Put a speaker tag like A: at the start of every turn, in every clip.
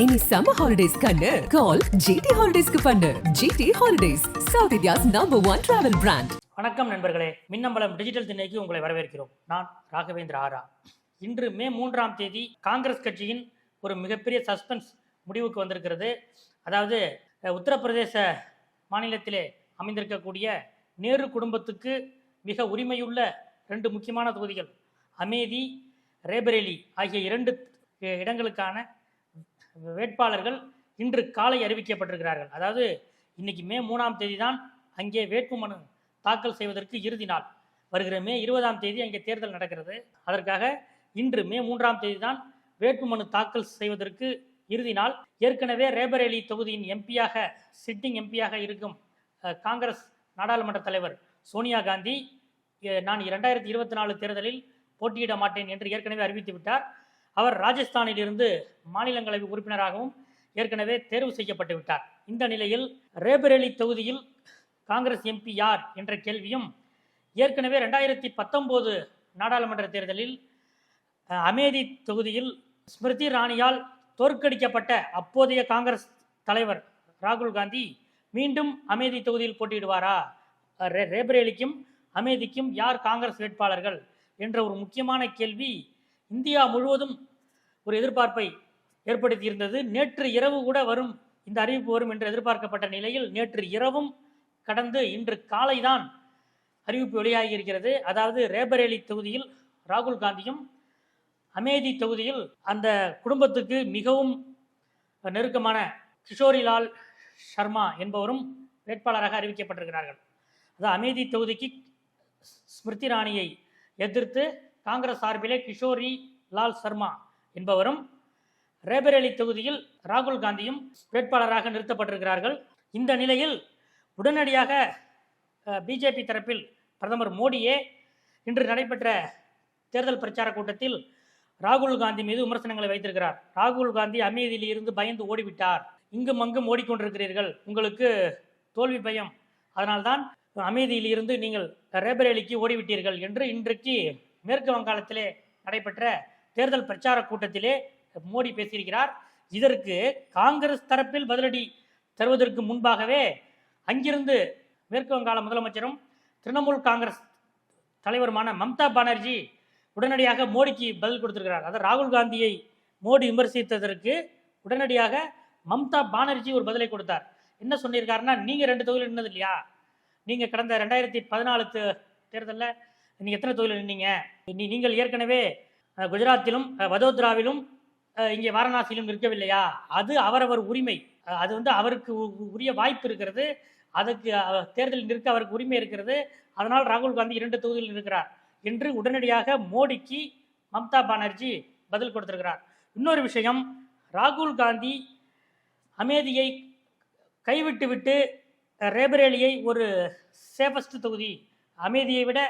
A: இனி summer holidays கண்ணு. கால் GT ஹாலிடேஸ்க்கு பண்ணு. GT holidays south India's number one travel brand
B: வணக்கம் நண்பர்களே. மின்னம்பலம் டிஜிட்டல் திண்ணைக்கு உங்களை வரவேற்கிறோம். நான் ராகவேந்திர ஆரா. இன்று மே மூன்றாம் தேதி காங்கிரஸ் கட்சியின் ஒரு மிகப்பெரிய சஸ்பென்ஸ் முடிவுக்கு வந்திருக்கிறது. அதாவது உத்தரப்பிரதேச மாநிலத்திலே அமைந்திருக்கக்கூடிய நேரு குடும்பத்துக்கு மிக உரிமையுள்ள ரெண்டு முக்கியமான தொகுதிகள். அமேதி ரேபரேலி ஆகிய இரண்டு இடங்களுக்கான வேட்பாளர்கள் இன்று காலை அறிவிக்கப்பட்டிருக்கிறார்கள். அதாவது இன்னைக்கு மே மூணாம் தேதி தான் அங்கே வேட்புமனு தாக்கல் செய்வதற்கு இறுதி நாள். வருகிற மே இருபதாம் தேதி அங்கே தேர்தல் நடக்கிறது. அதற்காக இன்று மே மூன்றாம் தேதி தான் வேட்புமனு தாக்கல் செய்வதற்கு இறுதி நாள். ஏற்கனவே ரேபரேலி தொகுதியின் எம்பியாக சிட்டிங் எம்பியாக இருக்கும் காங்கிரஸ் நாடாளுமன்ற தலைவர் சோனியா காந்தி நான் இரண்டாயிரத்தி இருபத்தி நாலு தேர்தலில் போட்டியிட மாட்டேன் என்று ஏற்கனவே அறிவித்து விட்டார். அவர் ராஜஸ்தானில் இருந்து மாநிலங்களவை உறுப்பினராகவும் ஏற்கனவே தேர்வு செய்யப்பட்டு விட்டார். இந்த நிலையில் ரேபரேலி தொகுதியில் காங்கிரஸ் எம்பி யார் என்ற கேள்வியும் ஏற்கனவே ரெண்டாயிரத்தி பத்தொம்போது நாடாளுமன்ற தேர்தலில் அமேதி தொகுதியில் ஸ்மிருதி ராணியால் தோற்கடிக்கப்பட்ட அப்போதைய காங்கிரஸ் தலைவர் ராகுல் காந்தி மீண்டும் அமேதி தொகுதியில் போட்டியிடுவாரா? ரேபரேலிக்கும் அமேதிக்கும் யார் காங்கிரஸ் வேட்பாளர்கள்? என்ற ஒரு முக்கியமான கேள்வி இந்தியா முழுவதும் ஒரு எதிர்பார்ப்பை ஏற்படுத்தியிருந்தது. நேற்று இரவு கூட வரும் இந்த அறிவிப்பு வரும் என்று எதிர்பார்க்கப்பட்ட நிலையில் நேற்று இரவும் கடந்து இன்று காலைதான் அறிவிப்பு வெளியாகி இருக்கிறது அதாவது ரேபரேலி தொகுதியில் ராகுல் காந்தியும் அமேதி தொகுதியில் அந்த குடும்பத்துக்கு மிகவும் நெருக்கமான கிஷோரிலால் சர்மா என்பவரும் வேட்பாளராக அறிவிக்கப்பட்டிருக்கிறார்கள். அதாவது அமேதி தொகுதிக்கு ஸ்மிருதி ராணியை எதிர்த்து காங்கிரஸ் சார்பிலே கிஷோரி லால் சர்மா என்பவரும் ரேபரேலி தொகுதியில் ராகுல் காந்தியும் வேட்பாளராக நிறுத்தப்பட்டிருக்கிறார்கள். இந்த நிலையில் உடனடியாக பிஜேபி தரப்பில் பிரதமர் மோடியே இன்று நடைபெற்ற தேர்தல் பிரச்சார கூட்டத்தில் ராகுல் காந்தி மீது விமர்சனங்களை வைத்திருக்கிறார். ராகுல் காந்தி அமைதியில் இருந்து பயந்து ஓடிவிட்டார். இங்கும் அங்கும் ஓடிக்கொண்டிருக்கிறீர்கள். உங்களுக்கு தோல்வி பயம். அதனால்தான் அமைதியில் இருந்து நீங்கள் ரேபரேலிக்கு ஓடிவிட்டீர்கள் என்று இன்றைக்கு மேற்கு வங்காளத்திலே நடைபெற்ற தேர்தல் பிரச்சார கூட்டத்திலே மோடி பேசியிருக்கிறார். இதற்கு காங்கிரஸ் தரப்பில் பதிலடி தருவதற்கு முன்பாகவே அங்கிருந்து மேற்கு வங்காள முதலமைச்சரும் திரிணாமுல் காங்கிரஸ் தலைவருமான மம்தா பானர்ஜி உடனடியாக மோடிக்கு பதில் கொடுத்திருக்கிறார். அதாவது ராகுல் காந்தியை மோடி விமர்சித்ததற்கு உடனடியாக மம்தா பானர்ஜி ஒரு பதிலை கொடுத்தார். என்ன சொல்லியிருக்காருன்னா நீங்கள் ரெண்டு தொகுதியில் நின்னது இல்லையா நீங்கள் கடந்த ரெண்டாயிரத்தி பதினாலு தேர்தலில் நீங்கள் எத்தனை தொகுதியில் நின்னீங்க? நீ- நீங்கள் ஏற்கனவே குஜராத்திலும் வதோதராவிலும் இங்கே வாரணாசியிலும் இருக்கவில்லையா அது அவரவர் உரிமை. அது வந்து அவருக்கு உ- உரிய வாய்ப்பு இருக்கிறது. அதுக்கு தேர்தலில் நிற்க அவருக்கு உரிமை இருக்கிறது. அதனால் ராகுல் காந்தி இரண்டு தொகுதியில் இருக்கிறார் என்று உடனடியாக மோடிக்கு மம்தா பானர்ஜி பதில் கொடுத்திருக்கிறார். இன்னொரு விஷயம் ராகுல் காந்தி அமேதியை கைவிட்டு விட்டு ரேபரேலியை ஒரு சேஃபஸ்ட் தொகுதி அமைதியை விட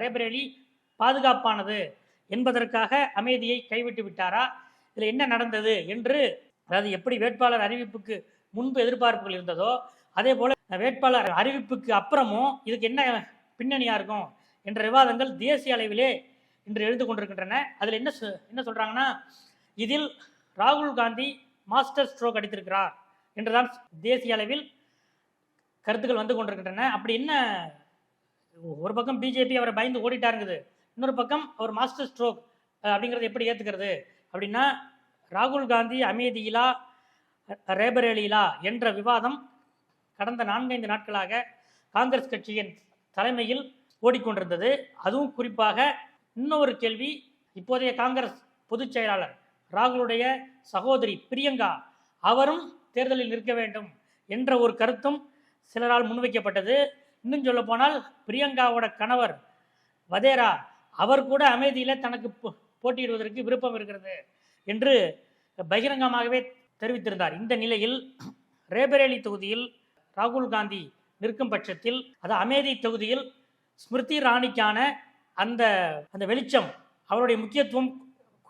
B: ரேபரேலி பாதுகாப்பானது என்பதற்காக அமைதியை கைவிட்டு விட்டாரா? இதில் என்ன நடந்தது என்று அதாவது எப்படி வேட்பாளர் அறிவிப்புக்கு முன்பு எதிர்பார்ப்புகள் இருந்ததோ அதே போல வேட்பாளர் அறிவிப்புக்கு அப்புறமும் இதுக்கு என்ன பின்னணியாக இருக்கும் என்ற விவாதங்கள் தேசிய அளவிலே இன்று எழுந்து கொண்டிருக்கின்றன. அதில் என்ன சொ- என்ன சொல்கிறாங்கன்னா இதில் ராகுல் காந்தி மாஸ்டர் ஸ்ட்ரோக் அடித்திருக்கிறார் என்றுதான் தேசிய அளவில் கருத்துக்கள் வந்து கொண்டிருக்கின்றன. அப்படி என்ன ஒரு பக்கம் பிஜேபி அவரை பயந்து ஓடிட்டாருங்குது. இன்னொரு பக்கம் அவர் மாஸ்டர் ஸ்ட்ரோக் அஹ், எப்படி ஏற்றுக்கிறது அப்படின்னா ராகுல் காந்தி அமேதியிலா ரேபரேலியிலா என்ற விவாதம் கடந்த நான்கைந்து நாட்களாக காங்கிரஸ் கட்சியின் தலைமையில் ஓடிக்கொண்டிருந்தது. அதுவும் குறிப்பாக இன்னொரு கேள்வி இப்போதைய காங்கிரஸ் பொதுச் செயலாளர் ராகுலுடைய சகோதரி பிரியங்கா அவரும் தேர்தலில் நிற்க வேண்டும் என்ற ஒரு கருத்தும் சிலரால் முன்வைக்கப்பட்டது. இன்னும் சொல்ல போனால் பிரியங்காவோட கணவர் வதேரா அவர் கூட அமைதியில் தனக்கு போ- போட்டியிடுவதற்கு விருப்பம் இருக்கிறது என்று பகிரங்கமாகவே தெரிவித்திருந்தார். இந்த நிலையில் ரேபரேலி தொகுதியில் ராகுல் காந்தி நிற்கும் பட்சத்தில் அது அமேதி தொகுதியில் ஸ்மிருதி ராணிக்கான அந்த அந்த வெளிச்சம் அவருடைய முக்கியத்துவம்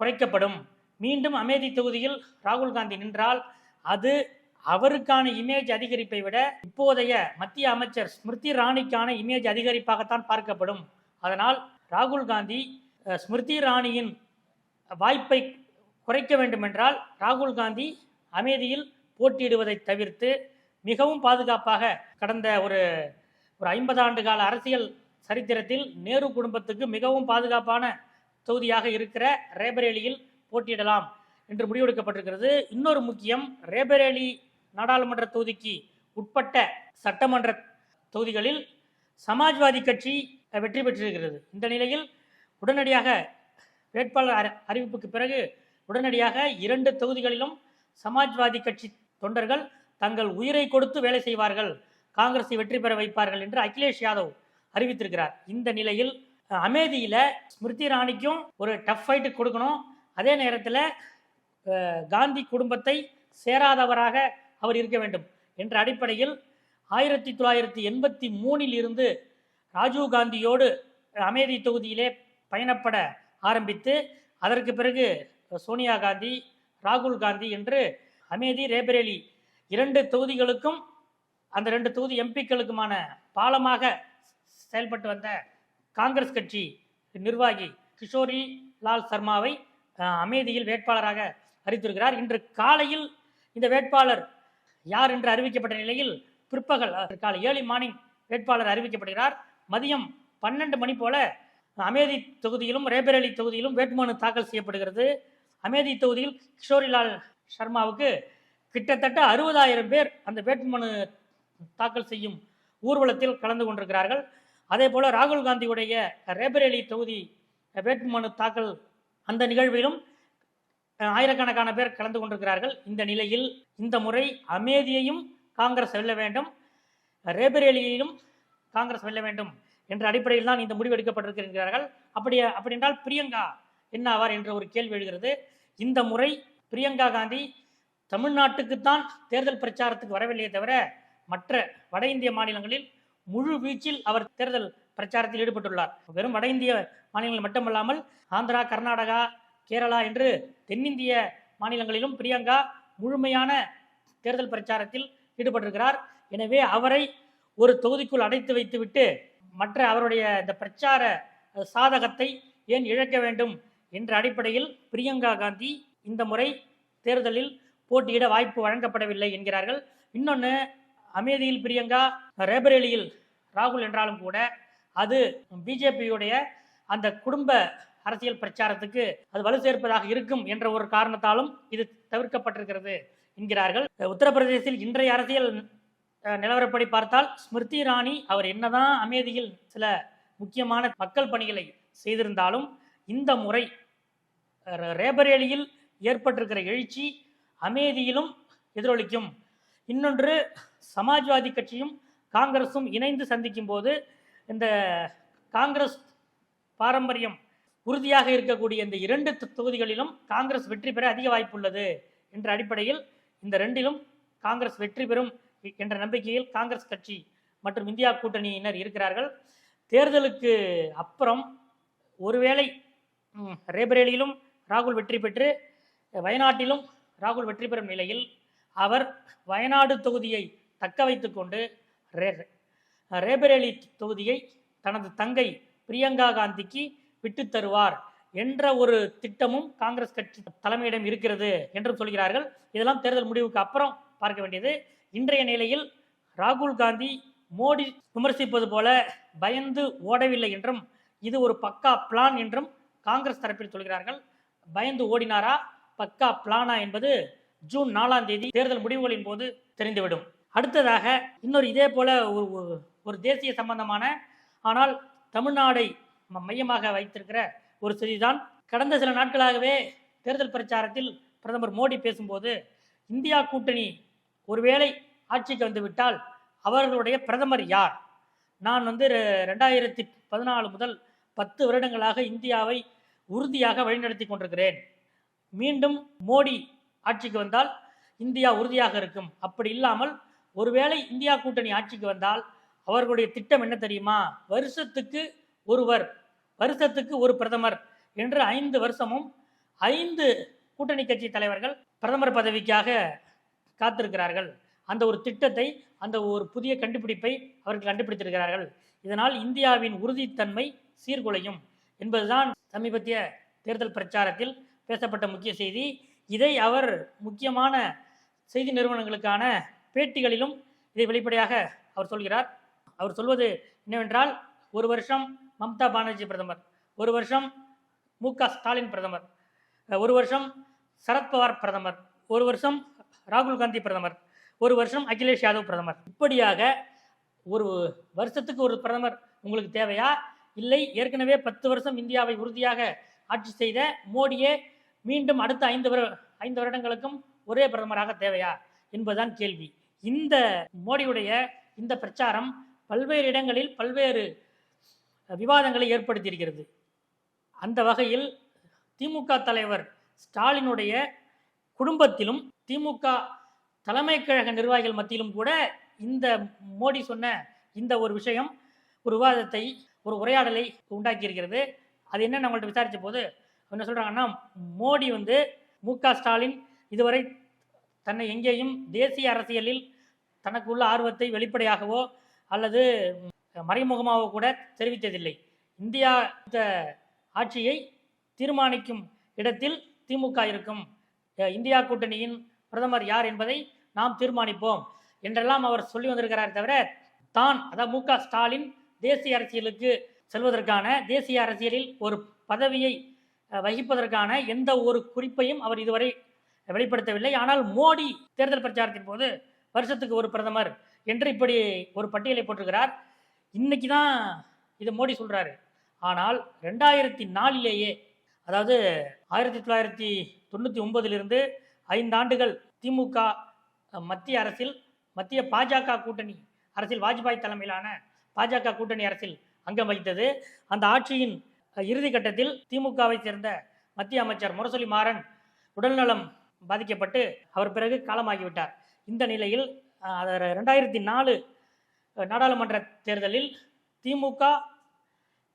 B: குறைக்கப்படும். மீண்டும் அமேதி தொகுதியில் ராகுல் காந்தி நின்றால் அது அவருக்கான இமேஜ் அதிகரிப்பை விட இப்போதைய மத்திய அமைச்சர் ஸ்மிருதி இராணிக்கான இமேஜ் அதிகரிப்பாகத்தான் பார்க்கப்படும். அதனால் ராகுல் காந்தி ஸ்மிருதி இராணியின் வாய்ப்பை குறைக்க வேண்டுமென்றால் ராகுல் காந்தி அமேதியில் போட்டியிடுவதை தவிர்த்து மிகவும் பாதுகாப்பாக கடந்த ஒரு ஒரு ஐம்பது ஆண்டு கால அரசியல் சரித்திரத்தில் நேரு குடும்பத்துக்கு மிகவும் பாதுகாப்பான தொகுதியாக இருக்கிற ரேபரேலியில் போட்டியிடலாம் என்று முடிவெடுக்கப்பட்டிருக்கிறது. இன்னொரு முக்கியம் ரேபரேலி நாடாளுமன்ற தொகுதிக்கு உட்பட்ட சட்டமன்ற தொகுதிகளில் சமாஜ்வாதி கட்சி வெற்றி பெற்றிருக்கிறது. இந்த நிலையில் உடனடியாக வேட்பாளர் அறி- அறிவிப்புக்கு பிறகு உடனடியாக இரண்டு தொகுதிகளிலும் சமாஜ்வாதி கட்சி தொண்டர்கள் தங்கள் உயிரை கொடுத்து வேலை செய்வார்கள். காங்கிரஸை வெற்றி பெற வைப்பார்கள் என்று அகிலேஷ் யாதவ் அறிவித்திருக்கிறார். இந்த நிலையில் அமேதியில் ஸ்மிருதி இராணிக்கும் ஒரு டஃப் ஃபைட்டு கொடுக்கணும். அதே நேரத்தில் காந்தி குடும்பத்தை சேராதவராக அவர் இருக்க வேண்டும். என்ற அடிப்படையில் ஆயிரத்தி தொள்ளாயிரத்தி எண்பத்தி மூணில் இருந்து ராஜீவ் காந்தியோடு அமேதி தொகுதியிலே பயணப்பட ஆரம்பித்து அதற்கு பிறகு சோனியா காந்தி ராகுல் காந்தி என்று அமேதி ரேபரேலி இரண்டு தொகுதிகளுக்கும் அந்த ரெண்டு தொகுதி எம்பிக்களுக்குமான பாலமாக செயல்பட்டு வந்த காங்கிரஸ் கட்சி நிர்வாகி கிஷோரி லால் சர்மாவை அமேதியில் வேட்பாளராக அறிவித்திருக்கிறார். இன்று காலையில் இந்த வேட்பாளர் யார் என்று அறிவிக்கப்பட்ட நிலையில் பிற்பகல் காலை ஏர்லி மார்னிங் வேட்பாளர் அறிவிக்கப்படுகிறார். மதியம் பன்னெண்டு மணி போல அமேதி தொகுதியிலும் ரேபரேலி தொகுதியிலும் வேட்புமனு தாக்கல் செய்யப்படுகிறது. அமேதி தொகுதியில் கிஷோரிலால் சர்மாவுக்கு கிட்டத்தட்ட அறுபதாயிரம் பேர் அந்த வேட்புமனு தாக்கல் செய்யும் ஊர்வலத்தில் கலந்து கொண்டிருக்கிறார்கள். அதே போல ராகுல் காந்தியுடைய ரேபரேலி தொகுதி வேட்புமனு தாக்கல் அந்த நிகழ்விலும் ஆயிரக்கணக்கான பேர் கலந்து கொண்டிருக்கிறார்கள். இந்த நிலையில் இந்த முறை அமேதியையும் காங்கிரஸ் வெல்ல வேண்டும் ரேபரேலியையும் காங்கிரஸ் வெல்ல வேண்டும் என்ற அடிப்படையில் தான் இந்த முடிவு எடுக்கப்பட்டிருக்கிறார்கள். அப்படி அப்படி என்றால் பிரியங்கா என்ன ஆவார் என்ற ஒரு கேள்வி எழுகிறது. இந்த முறை பிரியங்கா காந்தி தமிழ்நாட்டுக்குத்தான் தேர்தல் பிரச்சாரத்துக்கு வரவில்லையே தவிர மற்ற வட இந்திய மாநிலங்களில் முழு வீச்சில் அவர் தேர்தல் பிரச்சாரத்தில் ஈடுபட்டுள்ளார். வெறும் வட இந்திய மாநிலங்கள் மட்டுமல்லாமல் ஆந்திரா கர்நாடகா கேரளா என்று தென்னிந்திய மாநிலங்களிலும் பிரியங்கா முழுமையான தேர்தல் பிரச்சாரத்தில் ஈடுபட்டிருக்கிறார். எனவே அவரை ஒரு தொகுதிக்குள் அடைத்து வைத்துவிட்டு மற்ற அவருடைய இந்த பிரச்சார சாதகத்தை ஏன் இழக்க வேண்டும் என்ற அடிப்படையில் பிரியங்கா காந்தி இந்த முறை தேர்தலில் போட்டியிட வாய்ப்பு வழங்கப்படவில்லை என்கிறார்கள். இன்னொன்று அமேதியில் பிரியங்கா ரேபரேலியில் ராகுல் என்றாலும் கூட அது பிஜேபியுடைய அந்த குடும்ப அரசியல் பிரச்சாரத்துக்கு அது வலு சேர்ப்பதாக இருக்கும் என்ற ஒரு காரணத்தாலும் இது தவிர்க்கப்பட்டிருக்கிறது என்கிறார்கள். உத்தரப்பிரதேசத்தில் இன்றைய அரசியல் நிலவரப்படி பார்த்தால் ஸ்மிருதி இராணி அவர் என்னதான் அமேதியில் சில முக்கியமான மக்கள் பணிகளை செய்திருந்தாலும் இந்த முறை ரேபரேலியில் ஏற்பட்டிருக்கிற எழுச்சி அமேதியிலும் எதிரொலிக்கும். இன்னொன்று சமாஜ்வாதி கட்சியும் காங்கிரஸும் இணைந்து சந்திக்கும் போது இந்த காங்கிரஸ் பாரம்பரியம் உறுதியாக இருக்கக்கூடிய இந்த இரண்டு தொகுதிகளிலும் காங்கிரஸ் வெற்றி பெற அதிக வாய்ப்பு உள்ளது என்ற அடிப்படையில் இந்த ரெண்டிலும் காங்கிரஸ் வெற்றி பெறும் என்ற நம்பிக்கையில் காங்கிரஸ் கட்சி மற்றும் இந்தியா கூட்டணியினர் இருக்கிறார்கள். தேர்தலுக்கு அப்புறம் ஒருவேளை ரேபரேலியிலும் ராகுல் வெற்றி பெற்று வயநாட்டிலும் ராகுல் வெற்றி பெறும் நிலையில் அவர் வயநாடு தொகுதியை தக்க வைத்துக்கொண்டு ரே ரேபரேலி தொகுதியை தனது தங்கை பிரியங்கா காந்திக்கு விட்டு தருவார் என்ற ஒரு திட்டமும் காங்கிரஸ் கட்சி தலைமையிடம் இருக்கிறது என்றும் சொல்கிறார்கள். இதெல்லாம் தேர்தல் முடிவுக்கு அப்புறம் பார்க்க வேண்டியது. இன்றைய நிலையில் ராகுல் காந்தி மோடி விமர்சிப்பது போல பயந்து ஓடவில்லை என்றும் இது ஒரு பக்கா பிளான் என்றும் காங்கிரஸ் தரப்பில் சொல்கிறார்கள். பயந்து ஓடினாரா? பக்கா பிளானா என்பது ஜூன் நாலாம் தேதி தேர்தல் முடிவுகளின் போது தெரிந்துவிடும். அடுத்ததாக இன்னொரு இதே போல ஒரு ஒரு- தேசிய சம்பந்தமான ஆனால் தமிழ்நாடை மையமாக வைத்திருக்கிற ஒரு செய்திதான். கடந்த சில நாட்களாகவே தேர்தல் பிரச்சாரத்தில் பிரதமர் மோடி பேசும்போது இந்தியா கூட்டணி ஒருவேளை ஆட்சிக்கு வந்துவிட்டால் அவர்களுடைய பிரதமர் யார்? நான் வந்து ரெண்டாயிரத்தி பதினாலு முதல் பத்து வருடங்களாக இந்தியாவை உறுதியாக வழிநடத்தி கொண்டிருக்கிறேன். மீண்டும் மோடி ஆட்சிக்கு வந்தால் இந்தியா உறுதியாக இருக்கும். அப்படி இல்லாமல் ஒருவேளை இந்தியா கூட்டணி ஆட்சிக்கு வந்தால் அவர்களுடைய திட்டம் என்ன தெரியுமா? வருஷத்துக்கு ஒருவர் வருஷத்துக்கு ஒரு பிரதமர் என்று ஐந்து வருஷமும் ஐந்து கூட்டணி கட்சி தலைவர்கள் பிரதமர் பதவிக்காக காத்திருக்கிறார்கள். அந்த ஒரு திட்டத்தை அந்த ஒரு புதிய கண்டுபிடிப்பை அவர்கள் கண்டுபிடித்திருக்கிறார்கள். இதனால் இந்தியாவின் உறுதித்தன்மை சீர்குலையும் என்பதுதான் சமீபத்திய தேர்தல் பிரச்சாரத்தில் பேசப்பட்ட முக்கிய செய்தி. இதை அவர் முக்கியமான செய்தி நிறுவனங்களுக்கான பேட்டிகளிலும் இதை வெளிப்படையாக அவர் சொல்கிறார். அவர் சொல்வது என்னவென்றால் ஒரு வருஷம் மம்தா பானர்ஜி பிரதமர் ஒரு வருஷம் மு க ஸ்டாலின் பிரதமர் ஒரு வருஷம் சரத்பவார் பிரதமர் ஒரு வருஷம் ராகுல் காந்தி பிரதமர் ஒரு வருஷம் அகிலேஷ் யாதவ் பிரதமர். இப்படியாக ஒரு வருஷத்துக்கு ஒரு பிரதமர் உங்களுக்கு தேவையா? இல்லை ஏற்கனவே பத்து வருஷம் இந்தியாவை உறுதியாக ஆட்சி செய்த மோடியே மீண்டும் அடுத்த ஐந்து வரு ஐந்து வருடங்களுக்கும் ஒரே பிரதமராக தேவையா என்பதுதான் கேள்வி. இந்த மோடியுடைய இந்த பிரச்சாரம் பல்வேறு இடங்களில் பல்வேறு விவாதங்களை ஏற்படுத்தியிருக்கிறது. அந்த வகையில் திமுக தலைவர் ஸ்டாலினுடைய குடும்பத்திலும் திமுக தலைமை கழக நிர்வாகிகள் மத்தியிலும் கூட இந்த மோடி சொன்ன இந்த ஒரு விஷயம் ஒரு விவாதத்தை ஒரு உரையாடலை உண்டாக்கியிருக்கிறது. அது என்ன நம்மள்ட்ட விசாரித்த போது என்ன சொல்கிறாங்கன்னா மோடி வந்து மு ஸ்டாலின் இதுவரை தன்னை எங்கேயும் தேசிய அரசியலில் தனக்கு உள்ள ஆர்வத்தை வெளிப்படையாகவோ அல்லது மறைமுகமாக கூட தெரிவித்ததில்லை. இந்தியா இந்த ஆட்சியை தீர்மானிக்கும் இடத்தில் திமுக இருக்கும். இந்தியா கூட்டணியின் பிரதமர் யார் என்பதை நாம் தீர்மானிப்போம் என்றெல்லாம் அவர் சொல்லி வந்திருக்கிறார் தவிர தான் அதாவது மு க ஸ்டாலின் தேசிய அரசியலுக்கு செல்வதற்கான தேசிய அரசியலில் ஒரு பதவியை வகிப்பதற்கான எந்த ஒரு குறிப்பையும் அவர் இதுவரை வெளிப்படுத்தவில்லை. ஆனால் மோடி தேர்தல் பிரச்சாரத்தின் போது வருஷத்துக்கு ஒரு பிரதமர் என்று இப்படி ஒரு பட்டியலை போட்டிருக்கிறார். இன்னைக்கு தான் இதை மோடி சொல்கிறாரு ஆனால் ரெண்டாயிரத்தி நாலிலேயே அதாவது ஆயிரத்தி தொள்ளாயிரத்தி தொண்ணூற்றி ஒன்பதிலிருந்து ஐந்து ஆண்டுகள் திமுக மத்திய அரசில் மத்திய பாஜக கூட்டணி அரசில் வாஜ்பாய் தலைமையிலான பாஜக கூட்டணி அரசில் அங்கம் வகித்தது. அந்த ஆட்சியின் இறுதி கட்டத்தில் திமுகவை சேர்ந்த மத்திய அமைச்சர் முரசொலி மாறன் உடல்நலம் பாதிக்கப்பட்டு அவர் பிறகு காலமாகிவிட்டார். இந்த நிலையில் ரெண்டாயிரத்தி நாலு நாடாளுமன்ற தேர்தலில் திமுக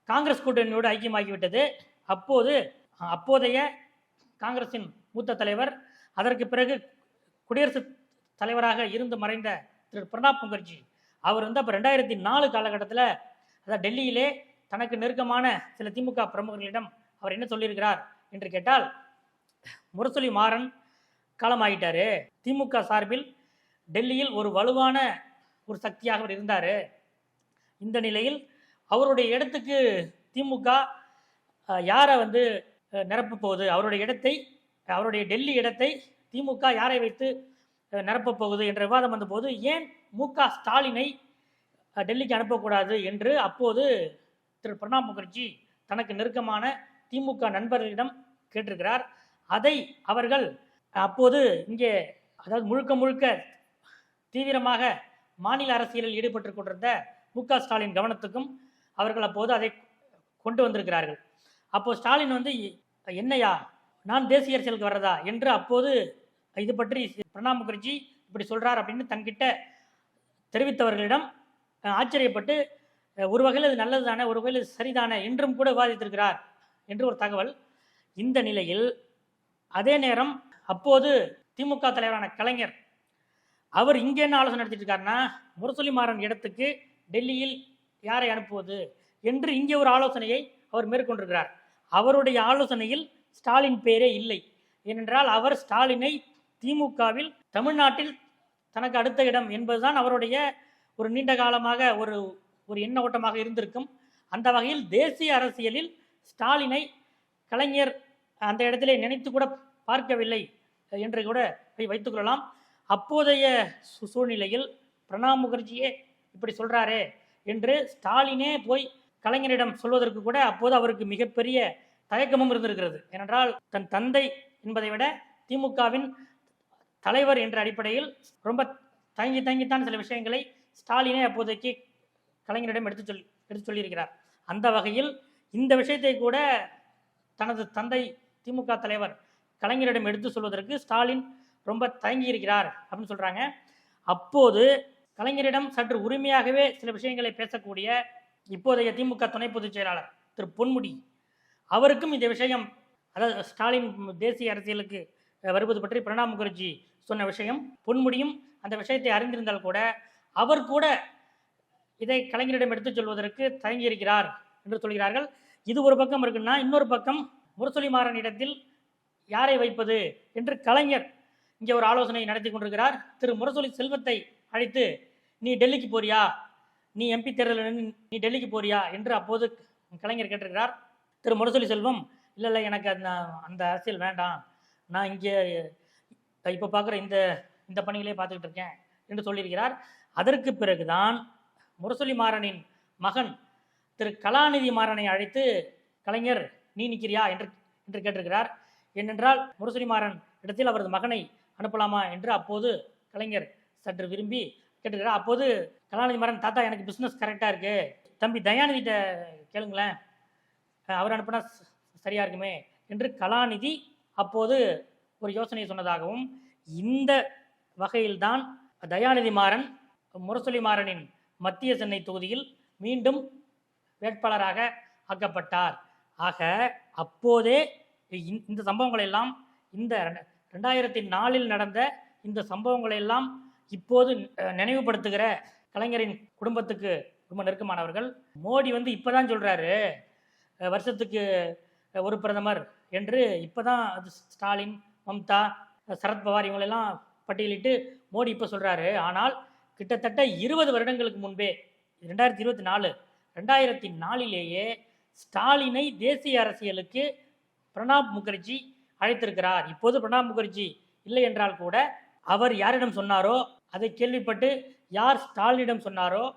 B: காங்கிரஸ் கூட்டணியோடு ஐக்கியமாகிவிட்டது. அப்போது அப்போதைய காங்கிரசின் மூத்த தலைவர் அதற்கு பிறகு குடியரசுத் தலைவராக இருந்து மறைந்த திரு. பிரணாப் முகர்ஜி. அவர் வந்து அப்போ ரெண்டாயிரத்தி நாலு காலகட்டத்தில் அதாவது டெல்லியிலே தனக்கு நெருக்கமான சில திமுக பிரமுகர்களிடம் அவர் என்ன சொல்லியிருக்கிறார் என்று கேட்டால் முரசொலி மாறன் காலமாகிட்டாரு திமுக சார்பில் டெல்லியில் ஒரு வலுவான ஒரு சக்தியாக அவர் இருந்தார். இந்த நிலையில் அவருடைய இடத்துக்கு திமுக யாரை வந்து நிரப்பப் போகுது? அவருடைய இடத்தை அவருடைய டெல்லி இடத்தை திமுக யாரை வைத்து நிரப்பப் போகுது என்ற விவாதம் வந்தபோது ஏன் மு க ஸ்டாலினை டெல்லிக்கு அனுப்பக்கூடாது என்று அப்போது திரு பிரணாப் முகர்ஜி தனக்கு நெருக்கமான திமுக நண்பர்களிடம் கேட்டிருக்கிறார். அதை அவர்கள் அப்போது இங்கே அதாவது முழுக்க முழுக்க தீவிரமாக மாநில அரசியலில் ஈடுபட்டு கொண்டிருந்த மு க ஸ்டாலின் கவனத்துக்கும் அவர்கள் அப்போது அதை கொண்டு வந்திருக்கிறார்கள். அப்போது ஸ்டாலின் வந்து என்னையா நான் தேசிய அரசியலுக்கு வர்றதா? என்று அப்போது இது பற்றி பிரணாப் முகர்ஜி இப்படி சொல்கிறார் அப்படின்னு தன்கிட்ட தெரிவித்தவர்களிடம் ஆச்சரியப்பட்டு ஒரு வகையில் இது நல்லது தானே ஒரு வகையில் சரிதானே? என்றும் கூட விவாதித்திருக்கிறார் என்று ஒரு தகவல். இந்த நிலையில் அதே நேரம் அப்போது திமுக தலைவரான கலைஞர் அவர் இங்கே என்ன ஆலோசனை நடத்திட்டு இருக்காருன்னா முரசொலி மாறன் இடத்துக்கு டெல்லியில் யாரை அனுப்புவது என்று இங்கே ஒரு ஆலோசனையை அவர் மேற்கொண்டிருக்கிறார். அவருடைய ஆலோசனையில் ஸ்டாலின் பேரே இல்லை. ஏனென்றால் அவர் ஸ்டாலினை திமுகவில் தமிழ்நாட்டில் தனக்கு அடுத்த இடம் என்பதுதான் அவருடைய ஒரு நீண்ட காலமாக ஒரு ஒரு எண்ண ஓட்டமாக இருந்திருக்கும். அந்த வகையில் தேசிய அரசியலில் ஸ்டாலினை கலைஞர் அந்த இடத்திலே நினைத்து கூட பார்க்கவில்லை என்று கூட வைத்துக்கொள்ளலாம் அப்போதைய சூழ்நிலையில் பிரணாப் முகர்ஜியே இப்படி சொல்கிறாரே என்று ஸ்டாலினே போய் கலைஞரிடம் சொல்வதற்கு கூட அப்போது அவருக்கு மிகப்பெரிய தயக்கமும் இருந்திருக்கிறது. ஏனென்றால் தன் தந்தை என்பதை விட திமுகவின் தலைவர் என்ற அடிப்படையில் ரொம்ப தங்கி தங்கித்தான் சில விஷயங்களை ஸ்டாலினே அப்போதைக்கு கலைஞரிடம் எடுத்து சொல் எடுத்து சொல்லியிருக்கிறார். அந்த வகையில் இந்த விஷயத்தை கூட தனது தந்தை திமுக தலைவர் கலைஞரிடம் எடுத்து சொல்வதற்கு ஸ்டாலின் ரொம்ப தயங்கி இருக்கிறார் அப்படின்னு சொல்கிறாங்க அப்போது கலைஞரிடம் சற்று உரிமையாகவே சில விஷயங்களை பேசக்கூடிய இப்போதைய திமுக துணை பொதுச் செயலாளர் திரு பொன்முடி அவருக்கும் இந்த விஷயம் அதாவது ஸ்டாலின் தேசிய அரசியலுக்கு வருவது பற்றி பிரணாப் முகர்ஜி சொன்ன விஷயம் பொன்முடியும் அந்த விஷயத்தை அறிந்திருந்தால் கூட அவர் கூட இதை கலைஞரிடம் எடுத்துச் சொல்வதற்கு தயங்கி இருக்கிறார் என்று சொல்கிறார்கள். இது ஒரு பக்கம் இருக்குன்னா இன்னொரு பக்கம் முரசொலி மாறன் இடத்தில் யாரை வைப்பது என்று கலைஞர் இங்கே ஒரு ஆலோசனை நடத்தி கொண்டிருக்கிறார். திரு முரசொலி செல்வத்தை அழைத்து நீ டெல்லிக்கு போறியா? நீ எம்பி தேர்தலில் நீ டெல்லிக்கு போறியா? என்று அப்போது கலைஞர் கேட்டிருக்கிறார். திரு முரசொலி செல்வம் இல்லை இல்லை எனக்கு அந்த அந்த அரசியல் வேண்டாம். நான் இங்கே இப்போ பார்க்குற இந்த இந்த பணிகளே பார்த்துக்கிட்டு இருக்கேன் என்று சொல்லியிருக்கிறார். அதற்கு பிறகுதான் முரசொலி மாறனின் மகன் திரு கலாநிதி மாறனை அழைத்து கலைஞர் நீ நிற்கிறியா என்று என்று கேட்டிருக்கிறார். ஏனென்றால் முரசொலி மாறன் இடத்தில் அவரது மகனை அனுப்பலாமா என்று அப்போது கலைஞர் சற்று விரும்பி கேட்டுக்கிறார் அப்போது கலாநிதி மாறன் தாத்தா எனக்கு பிஸ்னஸ் கரெக்டாக இருக்கு. தம்பி தயாநிதிட்ட கேளுங்களேன். அவர் அனுப்புனா சரியாக சரியா இருக்குமே? என்று கலாநிதி அப்போது ஒரு யோசனை சொன்னதாகவும் இந்த வகையில்தான் தயாநிதி மாறன் முரசொலி மாறனின் மத்திய சென்னை தொகுதியில் மீண்டும் வேட்பாளராக ஆக்கப்பட்டார். ஆக அப்போதே இந்த- சம்பவங்கள் எல்லாம் இந்த ரெண்டாயிரத்தி நாலில் நடந்த இந்த சம்பவங்களை எல்லாம் இப்போது நினைவுபடுத்துகிற கலைஞரின் குடும்பத்துக்கு ரொம்ப நெருக்கமானவர்கள். மோடி வந்து இப்போதான் சொல்றாரு வருஷத்துக்கு ஒரு பிரதமர் என்று. இப்போதான் அது ஸ்டாலின் மம்தா சரத்பவார் இவங்களெல்லாம் பட்டியலிட்டு மோடி இப்போ சொல்றாரு. ஆனால் கிட்டத்தட்ட இருபது வருடங்களுக்கு முன்பே ரெண்டாயிரத்தி இருபத்தி நாலு ரெண்டாயிரத்தி நாலிலேயே ஸ்டாலினை தேசிய அரசியலுக்கு பிரணாப் முகர்ஜி அழைத்திருக்கிறார். இப்போது பிரணாப் முகர்ஜி இல்லை என்றால் கூட அவர் யாரிடம் சொன்னாரோ அதை கேள்விப்பட்டு யார் ஸ்டாலினிடம் சொன்னாரோ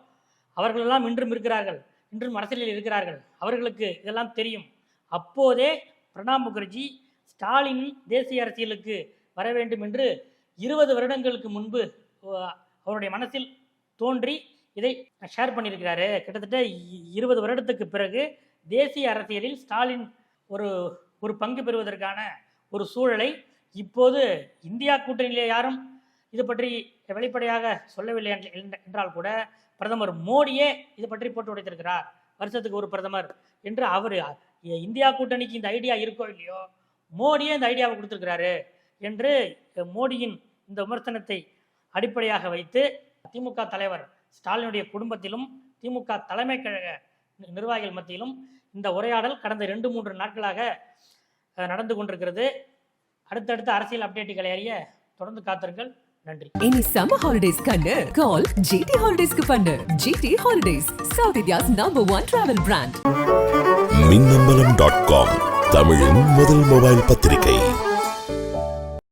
B: அவர்களெல்லாம் இன்றும் இருக்கிறார்கள் இன்றும் அரசியலில் இருக்கிறார்கள். அவர்களுக்கு இதெல்லாம் தெரியும். அப்போதே பிரணாப் முகர்ஜி ஸ்டாலின் தேசிய அரசியலுக்கு வர வேண்டும் என்று இருபது வருடங்களுக்கு முன்பு அவருடைய மனசில் தோன்றி இதை ஷேர் பண்ணியிருக்கிறாரு. கிட்டத்தட்ட இ- இருபது வருடத்துக்கு பிறகு தேசிய அரசியலில் ஸ்டாலின் ஒரு ஒரு பங்கு பெறுவதற்கான ஒரு சூழலை இப்போது இந்தியா கூட்டணியிலே யாரும் இது பற்றி வெளிப்படையாக சொல்லவில்லை என்றால் கூட பிரதமர் மோடியே இது பற்றி போட்டு உடைத்திருக்கிறார். வருஷத்துக்கு ஒரு பிரதமர் என்று அவர் இந்தியா கூட்டணிக்கு இந்த ஐடியா இருக்கோ இல்லையோ மோடியே இந்த ஐடியாவை கொடுத்துருக்கிறாரு என்று மோடியின் இந்த விமர்சனத்தை அடிப்படையாக வைத்து திமுக தலைவர் ஸ்டாலினுடைய குடும்பத்திலும் திமுக தலைமை கழக நிர்வாகிகள் மத்தியிலும் இந்த உரையாடல் கடந்த ரெண்டு மூன்று நாட்களாக நடந்து கொண்டிருக்கிறது. அடுத்தடுத்த அரசியல் அப்டேட்டுகளை அறிய தொடர்ந்து காத்திருங்கள். நன்றி.
A: இனி சம்மர் ஹாலிடேஸ் கண்ணு. கால் ஜிடி ஹாலிடேஸ்க்கு பண்ணு. GT holidays south India's number one travel brand
C: Minnambalam dot com தமிழின் முதல் மொபைல் பத்திரிகை.